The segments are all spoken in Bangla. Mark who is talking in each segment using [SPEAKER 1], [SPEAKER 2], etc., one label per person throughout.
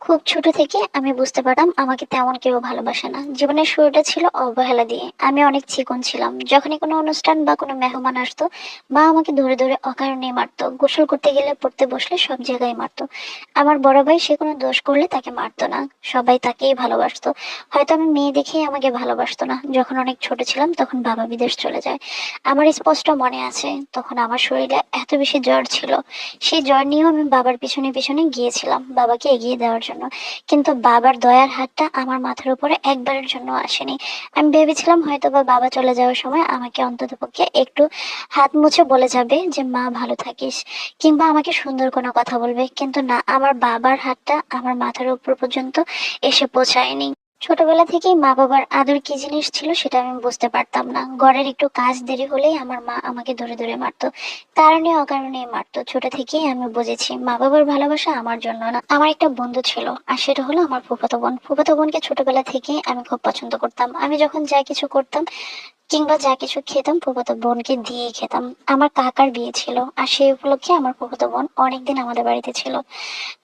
[SPEAKER 1] খুব ছোট থেকে আমি বুঝতে পারতাম আমাকে তেমন কেউ ভালোবাসে না। জীবনের শুরুটা ছিল অবহেলা দিয়ে। আমি অনেক চিকন ছিলাম। যখনই কোনো অনুষ্ঠান বা কোনো মেহমান আসতো মা আমাকে ধরে ধরে অকারণে মারতো। গোসল করতে গেলে পড়তে বসলে সব জায়গায় মারতো। আমার বড় ভাই সে কোনো দোষ করলে তাকে মারতো না। সবাই তাকেই ভালোবাসতো। হয়তো আমি মেয়ে দেখেই আমাকে ভালোবাসতো না। যখন অনেক ছোট ছিলাম তখন বাবা বিদেশ চলে যায়। আমার স্পষ্ট মনে আছে, তখন আমার শরীরে এত বেশি জ্বর ছিল। সেই জ্বর নিয়েও আমি বাবার পিছনে পিছনে গিয়েছিলাম। বাবাকে এগিয়ে দেওয়ার জন্য কিন্তু বাবার দয়ার হাতটা আমার মাথার উপরে একবারের জন্য আসেনি। আমি ভেবেছিলাম হয়তো বা বাবা চলে যাওয়ার সময় আমাকে অন্তত পক্ষে একটু হাত মুছে বলে যাবে যে, মা, ভালো থাকিস। কিংবা আমাকে সুন্দর কোনো কথা বলবে। কিন্তু না, আমার বাবার হাতটা আমার মাথার উপর পর্যন্ত এসে পৌঁছায়নি। ছোটবেলা থেকেই মা বাবার আদর কি জিনিস ছিল সেটা আমি বুঝতে পারতাম না। ঘরের একটু কাজ দেরি হলেই আমার মা আমাকে ধরে ধরে মারতো। কারণে অকারণে মারতো। ছোট থেকেই আমি বুঝেছি মা বাবার ভালোবাসা আমার জন্য না। আমার একটা বন্ধু ছিল আর সেটা হলো আমার ফুফাতো বোন। ফুফাতো বোনকে ছোটবেলা থেকেই আমি খুব পছন্দ করতাম। আমি যখন যা কিছু করতাম কিংবা যা কিছু খেতাম ফুফাতো বোনকে দিয়ে খেতাম। আমার কাকার বিয়ে ছিল আর সেই উপলক্ষে আমার ফুফাতো বোন অনেকদিন আমাদের বাড়িতে ছিল।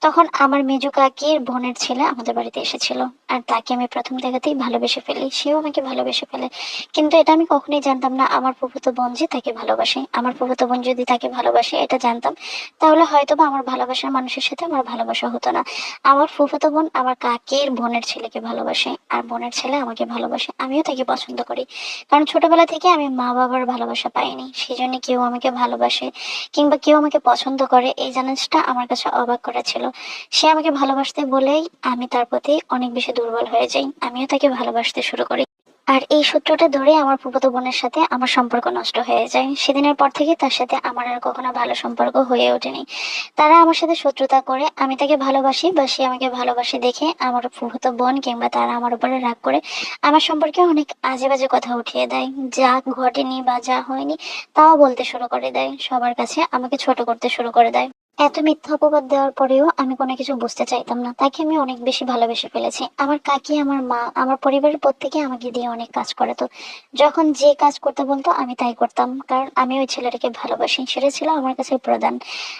[SPEAKER 1] তখন আমার মেজু কাকির বোনের ছেলে আমাদের বাড়িতে এসেছিল আর তাকে আমি প্রথম দেখাতেই ভালোবেসে ফেলি। সেও আমাকে ভালোবেসে ফেলে। কিন্তু এটা আমি কখনোই জানতাম না আমার ফুফাতো বোন যে তাকে ভালোবাসে। আমার ফুফাতো বোন যদি তাকে ভালোবাসে, এটা জানতাম, তাহলে হয়তো বা আমার ভালোবাসার মানুষের সাথে আমার ভালোবাসা হতো না। আমার ফুফাতো বোন আমার কাকের বোনের ছেলেকে ভালোবাসে আর বোনের ছেলে আমাকে ভালোবাসে। আমিও তাকে পছন্দ করি। কারণ ছোটবেলা থেকে আমি মা বাবার ভালোবাসা পাইনি। সেই জন্য কেউ আমাকে ভালোবাসে কিংবা কেউ আমাকে পছন্দ করে, এই জানাজটা আমার কাছে অবাক করেছিল। সে আমাকে ভালোবাসতে বলেই আমি তার প্রতি অনেক বেশি দুর্বল হয়ে যাই। আমিও তাকে ভালোবাসতে শুরু করি। আর এই সূত্রটা ধরে আমার ফুফাতো বোনের সাথে আমার সম্পর্ক নষ্ট হয়ে যায়। সেদিনের পর থেকে তার সাথে আমার আর কখনো ভালো সম্পর্ক হয়ে ওঠেনি। তারা আমার সাথে শত্রুতা করে, আমি তাকে ভালোবাসি বা সে আমাকে ভালোবাসে দেখে আমার ফুফাতো বোন কিংবা তারা আমার উপরে রাগ করে আমার সম্পর্কে অনেক আজে বাজে কথা উঠিয়ে দেয়। যা ঘটেনি বা যা হয়নি, তাও বলতে শুরু করে দেয়। সবার কাছে আমাকে ছোট করতে শুরু করে দেয়। এত মিথ্যা অপবাদ দেওয়ার পরেও আমি কোনো কিছু বুঝতে চাইতাম না। তাকে আমি অনেক বেশি ভালোবেসে ফেলেছি। আমার কাকি, আমার মা, আমার পরিবারের প্রত্যেকে আমাকে দিয়ে অনেক কাজ করাতো। যখন যে কাজ করতে বলতো, আমি তাই করতাম। কারণ আমি ওই ছেলেটাকে ভালোবাসি সেটা ছিল আমার কাছে প্রধান।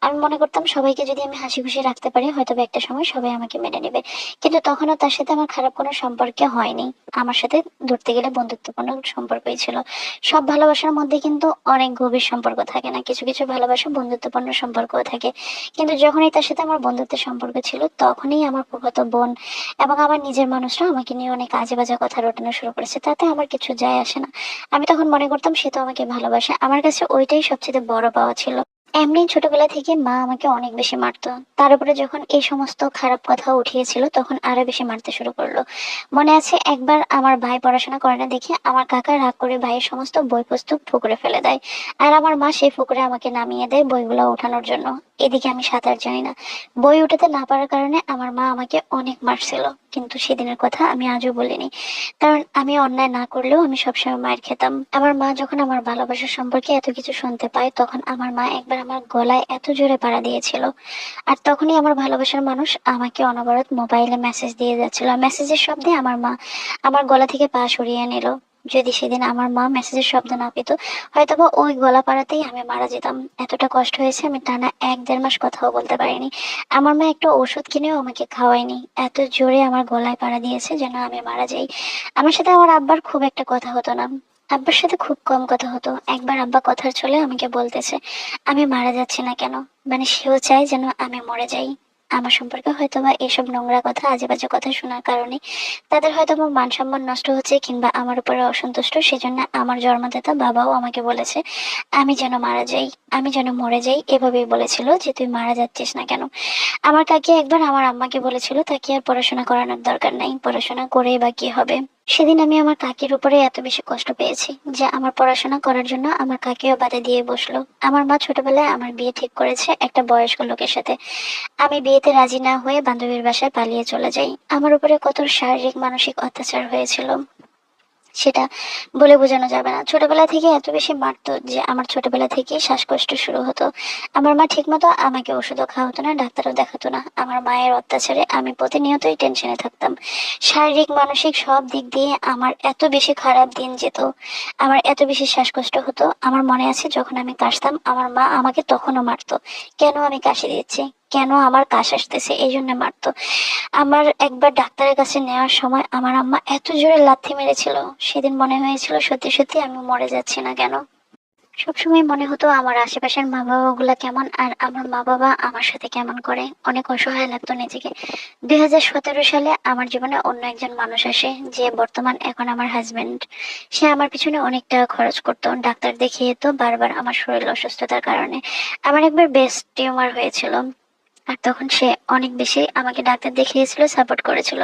[SPEAKER 1] আমি মনে করতাম, সবাইকে যদি আমি হাসি খুশি রাখতে পারি, হয়তো একটা সময় সবাই আমাকে মেনে নেবে। কিন্তু তখনও তার সাথে আমার খারাপ কোনো সম্পর্কে হয়নি। আমার সাথে ধরতে গেলে বন্ধুত্বপূর্ণ সম্পর্কই ছিল। সব ভালোবাসার মধ্যে কিন্তু অনেক গভীর সম্পর্ক থাকে না। কিছু কিছু ভালোবাসা বন্ধুত্বপূর্ণ সম্পর্কও থাকে। কিন্তু যখনই তার সাথে আমার বন্ধুত্বের সম্পর্ক ছিল, তখনই আমার প্রভাত বোন এবং আমার নিজের মানুষরা আমাকে নিয়ে অনেক আজে বাজে কথা রটানো শুরু করেছে। তাতে আমার কিছু যায় আসে না। আমি তখন মনে করতাম সে তো আমাকে ভালোবাসে। আমার কাছে ওইটাই সবচেয়ে বড় পাওয়া ছিল। এমনি ছোটবেলা থেকে মা আমাকে অনেক বেশি মারতো। তার উপরে যখন এই সমস্ত খারাপ কথা উঠিয়েছিল, তখন আরও বেশি মারতে শুরু করল। মনে আছে, একবার আমার ভাই পড়াশোনা করে না দেখে আমার কাকা রাগ করে ভাইয়ের সমস্ত বই পুস্তক পুকুরে ফেলে দেয়। আর আমার মা সেই পুকুরে আমাকে নামিয়ে দেয় বইগুলো ওঠানোর জন্য। এদিকে আমি সাঁতার জানি না। বই উঠাতে না পারার কারণে আমার মা আমাকে অনেক মারছিল। কিন্তু সেদিনের কথা আমি আজও বলিনি। কারণ আমি অন্যায় না করলেও আমি সবসময় মায়ের খেতাম। আমার মা যখন আমার ভালোবাসা সম্পর্কে এত কিছু শুনতে পায়, তখন আমার মা একবার আমার গলায় এত জোরে পাড়া দিয়েছিল। আর তখনই আমার ভালোবাসার মানুষ আমাকে অনবরত মোবাইলে মেসেজ দিয়ে যাচ্ছিল। মেসেজের শব্দে আমার মা আমার গলা থেকে পা সরিয়ে নিল। যদি সেদিন আমার মা মেসেজের শব্দ না পেত হয়তো বা ওই গলা পাড়াতেই আমি মারা যেতাম। এতটা কষ্ট হয়েছে আমি টানা এক দেড় মাস কথাও বলতে পারিনি। আমার মা একটা ওষুধ কিনেও আমাকে খাওয়ায়নি। এত জোরে আমার গলায় পাড়া দিয়েছে যেন আমি মারা যাই। আমার সাথে আমার আব্বার খুব একটা কথা হতো না। আব্বার সাথে খুব কম কথা হতো। একবার আব্বা কথার চলে আমাকে বলতেছে, আমি মারা যাচ্ছি না কেন? মানে সেও চায় যেন আমি মরে যাই। আমার সম্পর্কে হয়তো বা এসব নোংরা কথা, আজেবাজে কথা শোনার কারণে তাদের হয়তো বা মান সম্মান নষ্ট হচ্ছে কিংবা আমার উপরে অসন্তুষ্ট, সেজন্য আমার জন্মদাতা বাবাও আমাকে বলেছে, আমি যেন মারা যাই, আমি যেন মরে যাই। এভাবেই বলেছিল যে, তুই মারা যাচ্ছিস না কেন? আমার কাকি একবার আমার আম্মাকে বলেছিল, তাকে আর পড়াশোনা করানোর দরকার নাই, পড়াশোনা করেই বা কি হবে? সেদিন আমি আমার কাকির উপরে এত বেশি কষ্ট পেয়েছি যে আমার পড়াশোনা করার জন্য আমার কাকিও বাধা দিয়ে বসল। আমার মা ছোটবেলায় আমার বিয়ে ঠিক করেছে একটা বয়স্ক লোকের সাথে। আমি বিয়েতে রাজি না হয়ে বান্ধবীর বাসায় পালিয়ে চলে যাই। আমার উপরে কত শারীরিক, মানসিক অত্যাচার হয়েছিল। সেটা বলে বোঝানো যাবে না। ছোটবেলা থেকে এত বেশি মারতো যে আমার ছোটবেলা থেকেই শ্বাসকষ্ট শুরু হতো। আমার মা ঠিকমতো আমাকে ওষুধও খাওয়াতো না, ডাক্তারও দেখাতো না। আমার মায়ের অত্যাচারে আমি প্রতিনিয়তই টেনশনে থাকতাম। শারীরিক, মানসিক সব দিক দিয়ে আমার এত বেশি খারাপ দিন যেত। আমার এত বেশি শ্বাসকষ্ট হতো। আমার মনে আছে যখন আমি কাশতাম, আমার মা আমাকে তখনও মারতো। কেন আমি কাশি দিচ্ছি কেন আমার কাশ আসতেছে? এই জন্য মারতো আমার একবার ডাক্তারের কাছে নেওয়ার সময় আমার আম্মা এত জোরে লাথি মেরেছিল। সেদিন মনে হয়েছিল, সত্যি সত্যি আমি মরে যাচ্ছি না কেন? সবসময় মনে হতো আমার আশেপাশের মা বাবা গুলা কেমন আর আমার মা বাবা আমার সাথে কেমন করে? অনেক অসহায় লাগতো নিজেকে। দুই হাজার সতেরো সালে আমার জীবনে অন্য একজন মানুষ আসে, যে বর্তমান এখন আমার হাজবেন্ড সে আমার পিছনে অনেক টাকা খরচ করতো। ডাক্তার দেখিয়ে তো বারবার আমার শরীর অসুস্থতার কারণে। আমার একবার বেস্ট টিউমার হয়েছিল। আর তখন সে অনেক বেশি আমাকে ডাক্তার দেখিয়েছিল সাপোর্ট করেছিল।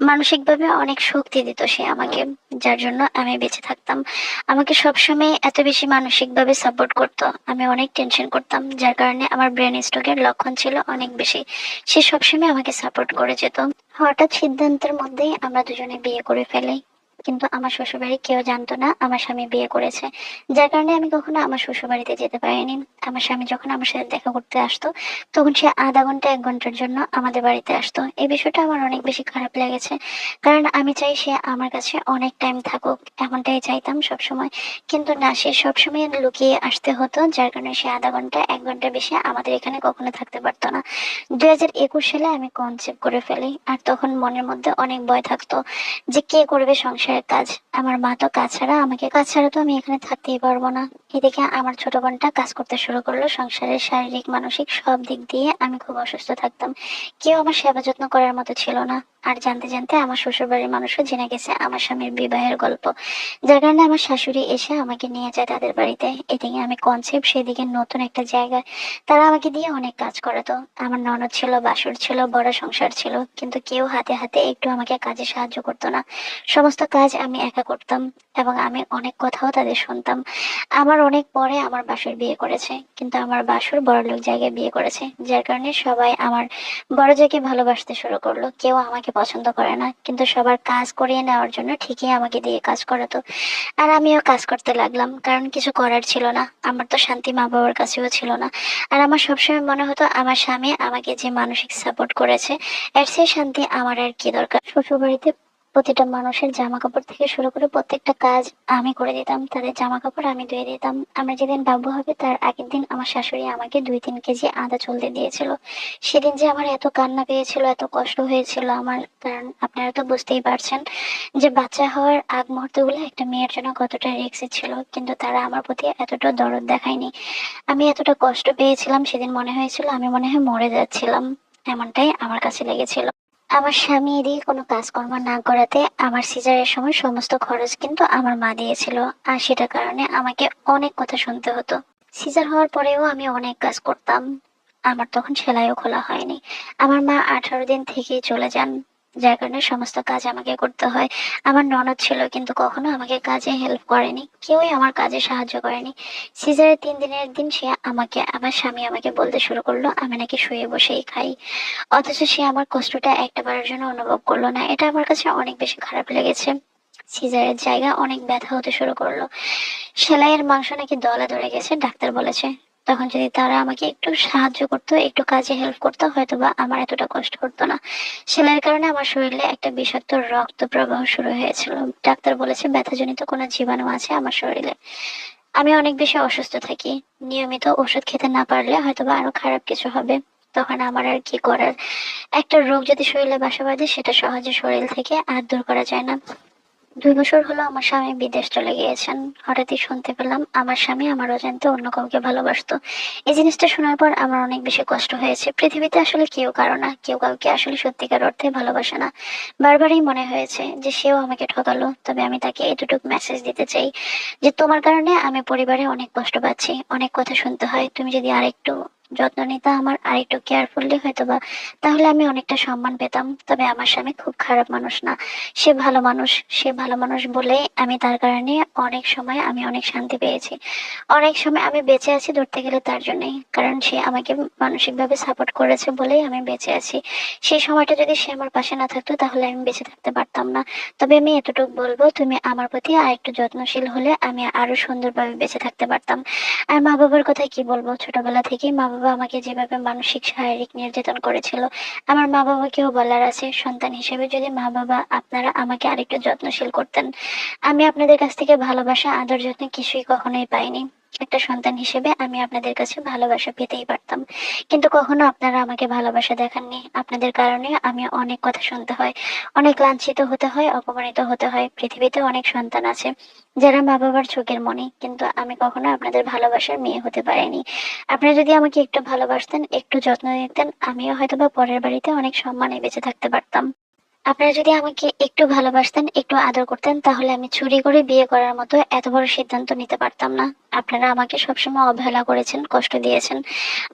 [SPEAKER 1] মানসিকভাবে অনেক শক্তি দিত সে আমাকে, যার জন্য আমি বেঁচে থাকতাম। আমাকে সবসময় এত বেশি মানসিকভাবে সাপোর্ট করতো। আমি অনেক টেনশন করতাম, যার কারণে আমার ব্রেন স্ট্রোকের লক্ষণ ছিল অনেক বেশি। সে সবসময় আমাকে সাপোর্ট করে যেত। হঠাৎ সিদ্ধান্তের মধ্যেই আমরা দুজনে বিয়ে করে ফেলি। কিন্তু আমার শ্বশুরবাড়ি কেউ জানতো না আমার স্বামী বিয়ে করেছে। যার কারণে আমি কখনো আমার শ্বশুরবাড়িতে যেতে পারিনি। আমার স্বামী যখন আমার সাথে দেখা করতে আসতো, তখন সে আধা ঘণ্টা, এক ঘণ্টার জন্য আমাদের বাড়িতে আসতো। এই বিষয়টা আমার অনেক বেশি খারাপ লেগেছে। কারণ আমি চাই সে আমার কাছে অনেক টাইম থাকুক, এমনটাই চাইতাম সবসময়। কিন্তু না, সে সবসময় লুকিয়ে আসতে হতো, যার কারণে সে আধা ঘণ্টা, এক ঘণ্টা বেশি আমাদের এখানে কখনো থাকতে পারতো না। দুই হাজার একুশ সালে আমি কনসেপ্ট করে ফেলি, আর তখন মনের মধ্যে অনেক ভয় থাকতো যে কে করবে সংসারের কাজ। আমার মা তো কাজ ছাড়া, আমাকে কাজ ছাড়া তো আমি এখানে থাকতেই পারব না। এদিকে আমার ছোট বোনটা কাজ করতে শুরু করল। সংসারের শারীরিক, মানসিক সব দিক দিয়ে আমি খুব অসুস্থ থাকতাম। কেউ আমার সেবা যত্ন করার মতো ছিল না। আর জানতে জানতে আমার শ্বশুর বাড়ির মানুষও জেনে গেছে আমার স্বামীর বিবাহের গল্প। যার কারণে আমার শাশুড়ি এসে আমাকে নিয়ে যায় তাদের বাড়িতে। এদিকে আমি কনসেপ্ট সেদিকে নতুন একটা জায়গায়। তারা আমাকে দিয়ে অনেক কাজ করাতো। আমার ননদ ছিল, বাসুর ছিল, বড় সংসার ছিল। কিন্তু কেউ হাতে হাতে একটু আমাকে কাজে সাহায্য করতো না। সমস্ত কাজ আমি একা করতাম এবং আমি অনেক কথাও তাদের শুনতাম। আমার অনেক পরে আমার বাসুর বিয়ে করেছে। কিন্তু আমার বাসুর বড়লোক জায়গায় বিয়ে করেছে। যার কারণে সবাই আমার বড় জায়গায় ভালোবাসতে শুরু করল। কেউ আমাকে পছন্দ করে না, কিন্তু সবার কাজ করিয়ে নেওয়ার জন্য ঠিকই আমাকে দিয়ে কাজ করাতো আর আমিও কাজ করতে লাগলাম, কারণ কিছু করার ছিল না, আমার তো শান্তি মা বাবার কাছেও ছিল না। আর আমার সবসময় মনে হতো, আমার স্বামী আমাকে যে মানসিক সাপোর্ট করেছে, এর সেই শান্তি আমার আর কি দরকার। শ্বশুরবাড়িতে প্রতিটা মানুষের জামা কাপড় থেকে শুরু করে প্রত্যেকটা কাজ আমি করে দিতাম, তাদের জামা কাপড় আমি ধুয়ে দিতাম। আমরা যেদিন বাবু হবে, তার আগের দিন আমার শাশুড়ি আমাকে দুই তিন কেজি আদা চলতে দিয়েছিল। সেদিন যে আমার এত কান্না পেয়েছিল, এত কষ্ট হয়েছিল আমার, কারণ আপনারা তো বুঝতেই পারছেন যে বাচ্চা হওয়ার আগ মুহূর্তগুলো একটা মেয়ের জন্য কতটা রিক্সি ছিল, কিন্তু তারা আমার প্রতি এতটা দরদ দেখায়নি। আমি এতটা কষ্ট পেয়েছিলাম, সেদিন মনে হয়েছিল আমি মনে হয় মরে যাচ্ছিলাম, এমনটাই আমার কাছে লেগেছিল। আমার স্বামী এদিকে কোনো কাজকর্ম না করাতে আমার সিজারের সময় সমস্ত খরচ কিন্তু আমার মা দিয়েছিল। আর সেটার কারণে আমাকে অনেক কথা শুনতে হতো। সিজার হওয়ার পরেও আমি অনেক কাজ করতাম। আমার তখন সেলাইও খোলা হয়নি। আমার মা আঠারো দিন থেকেই চলে যান। যার কারণে সমস্ত কাজ আমাকে করতে হয়। আমার ননদ ছিল, কিন্তু কখনো আমাকে কাজে হেল্প করেনি। কেউই আমার কাজে সাহায্য করেনি। সিজারের তিন দিনের দিন সে আমাকে, আমার স্বামী আমাকে বলতে শুরু করল, আমি নাকি শুয়ে বসেই খাই। অথচ সে আমার কষ্টটা একটা বারের জন্য অনুভব করল না। এটা আমার কাছে অনেক বেশি খারাপ লেগেছে। সিজারের জায়গা অনেক ব্যথা হতে শুরু করল। সেলাইয়ের মাংস নাকি দলে ধরে গেছে, ডাক্তার বলেছে। তখন যদি তারা আমাকে একটু সাহায্য করতো, একটু কাজে হেল্প করতো হয়তো বা আমার এতটা কষ্ট হতো না। সেলাইয়ের কারণে আমার শরীরে একটা বিষাক্ত রক্ত প্রবাহ শুরু হয়েছিল। ডাক্তার বলেছে, ব্যথাজনিত কোনো জীবাণু আছে আমার শরীরে। আমি অনেক বেশি অসুস্থ থাকি। নিয়মিত ওষুধ খেতে না পারলে হয়তো বা আরও খারাপ কিছু হবে। তখন আমার আর কি করার? একটা রোগ যদি শরীরে বাসা বাঁধে, সেটা সহজে শরীর থেকে আর দূর করা যায় না। দুই বছর হলো আমার স্বামী বিদেশ চলে গিয়েছেন। হঠাৎই শুনতে পেলাম আমার স্বামী আমার অজান্তে অন্য কাউকে ভালোবাসতো। এই জিনিসটা শোনার পর আমার অনেক বেশি কষ্ট হয়েছে। পৃথিবীতে আসলে কেউ কারও না, কেউ কাউকে আসলে সত্যিকার অর্থে ভালোবাসে না। বারবারই মনে হয়েছে যে সেও আমাকে ঠকালো, তবে আমি তাকে এতটুকু মেসেজ দিতে চাই যে তোমার কারণে আমি পরিবারে অনেক কষ্ট পাচ্ছি, অনেক কথা শুনতে হয়। তুমি যদি আরেকটু যত্ন নিতে আমার আরেকটু কেয়ারফুললি হয়তো বা তাহলে আমি অনেকটা সম্মান পেতাম। তবে আমার স্বামী খুব খারাপ মানুষ না। সে ভালো মানুষ, সে ভালো মানুষ বলে আমি তার কারণে অনেক সময় আমি অনেক শান্তি পেয়েছি। অনেক সময় আমি বেঁচে আছি ধরতে গেলে তার জন্যই। কারণ সে আমাকে মানসিকভাবে সাপোর্ট করেছে বলেই আমি বেঁচে আছি। সেই সময়টা যদি সে আমার পাশে না থাকতো তাহলে আমি বেঁচে থাকতে পারতাম না। তবে আমি এতটুকু বলব, তুমি আমার প্রতি আর একটু যত্নশীল হলে আমি আরও সুন্দরভাবে বেঁচে থাকতে পারতাম। আর মা বাবার কথা কি বলব? ছোটবেলা থেকেই মা বাবা আমাকে যেভাবে মানসিক শারীরিক নির্যাতন করেছিল, আমার মা বাবাকেও বলার আছে, সন্তান হিসেবে যদি মা বাবা আপনারা আমাকে আরেকটু যত্নশীল করতেন, আমি আপনাদের কাছ থেকে ভালোবাসা, আদর, যত্ন কিছুই কখনোই পাইনি। একটা সন্তান হিসেবে আমি আপনাদের কাছে ভালোবাসা পেতেই পারতাম। কিন্তু কখনো আপনারা আমাকে ভালোবাসা দেখাননি। আপনাদের কারণে আমি অনেক কথা শুনতে হয়, অনেক লাঞ্ছিত হতে হয়, অপমানিত হতে হয়। পৃথিবীতে অনেক সন্তান আছে যারা মা বাবার চোখের মনে, কিন্তু আমি কখনো আপনাদের ভালোবাসার মেয়ে হতে পারিনি। আপনারা যদি আমাকে একটু ভালোবাসতেন, একটু যত্ন নিতেন, আমিও হয়তো বা পরের বাড়িতে অনেক সম্মানে বেঁচে থাকতে পারতাম। আপনারা যদি আমাকে একটু ভালোবাসতেন, একটু আদর করতেন, তাহলে আমি চুরি করে বিয়ে করার মতো এত বড় সিদ্ধান্ত নিতে পারতাম না। আপনারা আমাকে সবসময় অবহেলা করেছেন, কষ্ট দিয়েছেন।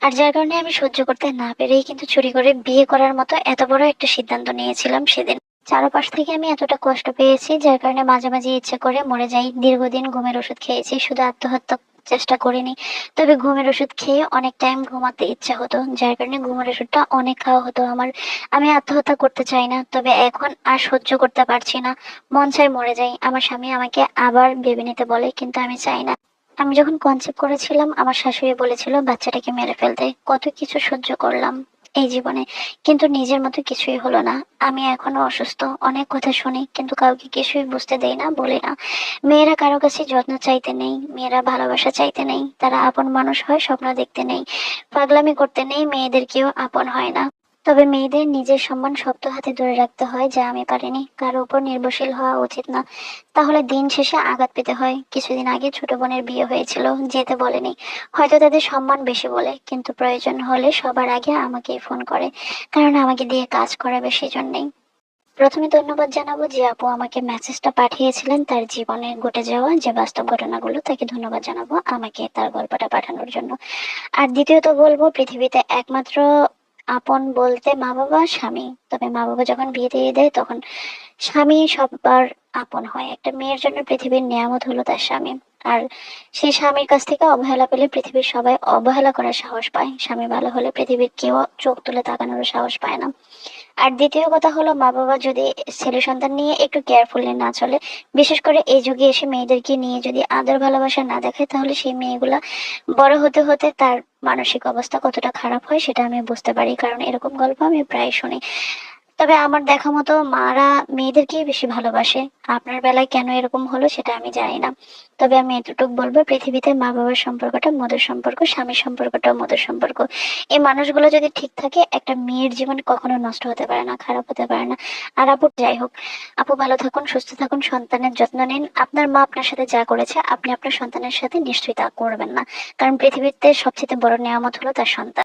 [SPEAKER 1] আর যার কারণে আমি সহ্য করতে না পেরেই কিন্তু চুরি করে বিয়ে করার মতো এত বড় একটা সিদ্ধান্ত নিয়েছিলাম সেদিন। চারপাশ থেকে আমি এতটা কষ্ট পেয়েছি, যার কারণে মাঝে মাঝে ইচ্ছে করে মরে যাই। দীর্ঘদিন ঘুমের ওষুধ খেয়েছি, শুধু আত্মহত্যা চেষ্টা করিনি। তবে ঘুমের ওষুধ খেয়ে অনেক টাইম ঘুমাতে ইচ্ছা হতো, যার কারণে ঘুমের ওষুধটা অনেক খাওয়া হতো আমার। আমি আত্মহত্যা করতে চাই না, তবে এখন আর সহ্য করতে পারছি না। মন চাই মরে যাই, আমার স্বামী আমাকে আবার ভেবে নিতে বলে, কিন্তু আমি চাই না। আমি যখন কনসেপ্ট করেছিলাম, আমার শাশুড়ি বলেছিল, বাচ্চাটাকে মেরে ফেলতে। কত কিছু সহ্য করলাম। এই জীবনে। কিন্তু নিজের মতো কিছুই হলো না। আমি এখনও অসুস্থ। অনেক কথা শুনি, কিন্তু কাউকে কিছুই বুঝতে দেই না, বলি না। মেয়েরা কারও কাছে যত্ন চাইতে নেই, মেয়েরা ভালোবাসা চাইতে নেই। তারা আপন মানুষ হয়, স্বপ্ন দেখতে নেই। পাগলামি করতে নেই, মেয়েদের কেউ আপন হয় না। তবে মেয়েদের নিজের সম্মান শক্ত হাতে ধরে রাখতে হয়, যা আমি পারিনি। কারও উপর নির্ভরশীল হওয়া উচিত না। তাহলে দিন শেষে আঘাত পেতে হয়। কিছুদিন আগে ছোট বোনের বিয়ে হয়েছিল, যেতে বলেনি। হয়তো তাদের সম্মান বেশি বলে, কিন্তু প্রয়োজন হলে সবার আগে আমাকেই ফোন করে, কারণ আমাকে দিয়ে কাজ করাবে সেই জন্যেই প্রথমে ধন্যবাদ জানাব যে আপু আমাকে মেসেজটা পাঠিয়েছিলেন তার জীবনে ঘটে যাওয়া যে বাস্তব ঘটনাগুলো। তাকে ধন্যবাদ জানাব আমাকে তার গল্পটা পাঠানোর জন্য। আর দ্বিতীয়ত বলব, পৃথিবীতে একমাত্র আপন বলতে মা বাবা, স্বামী। তবে মা বাবা যখন বিয়ে দিয়ে দেয়, তখন স্বামী সবার আপন হয়। একটা মেয়ের জন্য পৃথিবীর নিয়ামত হলো তার স্বামী। আর সেই স্বামীর কাছ থেকে অবহেলা পেলে পৃথিবীর সবাই অবহেলা করার সাহস পায়। স্বামী ভালো হলে পৃথিবীর কেউ চোখ তুলে তাকানোর সাহস পায় না। আর দ্বিতীয় কথা হলো মা বাবা যদি ছেলে সন্তান নিয়ে একটু কেয়ারফুলি না চলে, বিশেষ করে এই যুগে এসে মেয়েদেরকে নিয়ে যদি আদর ভালোবাসা না দেখায় তাহলে সেই মেয়েগুলা বড় হতে হতে তার মানসিক অবস্থা কতটা খারাপ হয়, সেটা আমি বুঝতে পারি। কারণ এরকম গল্প আমি প্রায় শুনি। তবে আমার দেখা মতো মারা মেয়েদেরকেই বেশি ভালোবাসে। আপনার বেলায় কেন এরকম হলো সেটা আমি জানি না। তবে আমি এতটুকু বলব, পৃথিবীতে মা বাবার সম্পর্কটা মধুর সম্পর্ক, স্বামীর সম্পর্কটাও মধুর সম্পর্ক। এই মানুষগুলো যদি ঠিক থাকে, একটা মেয়ের জীবন কখনো নষ্ট হতে পারে না, খারাপ হতে পারে না। আর আপু, যাই হোক, আপু ভালো থাকুন, সুস্থ থাকুন, সন্তানের যত্ন নিন। আপনার মা আপনার সাথে যা করেছে, আপনি আপনার সন্তানের সাথে নিশ্চয়ই তা করবেন না। কারণ পৃথিবীতে সবচেয়ে বড় নিয়ামত হলো তার সন্তান।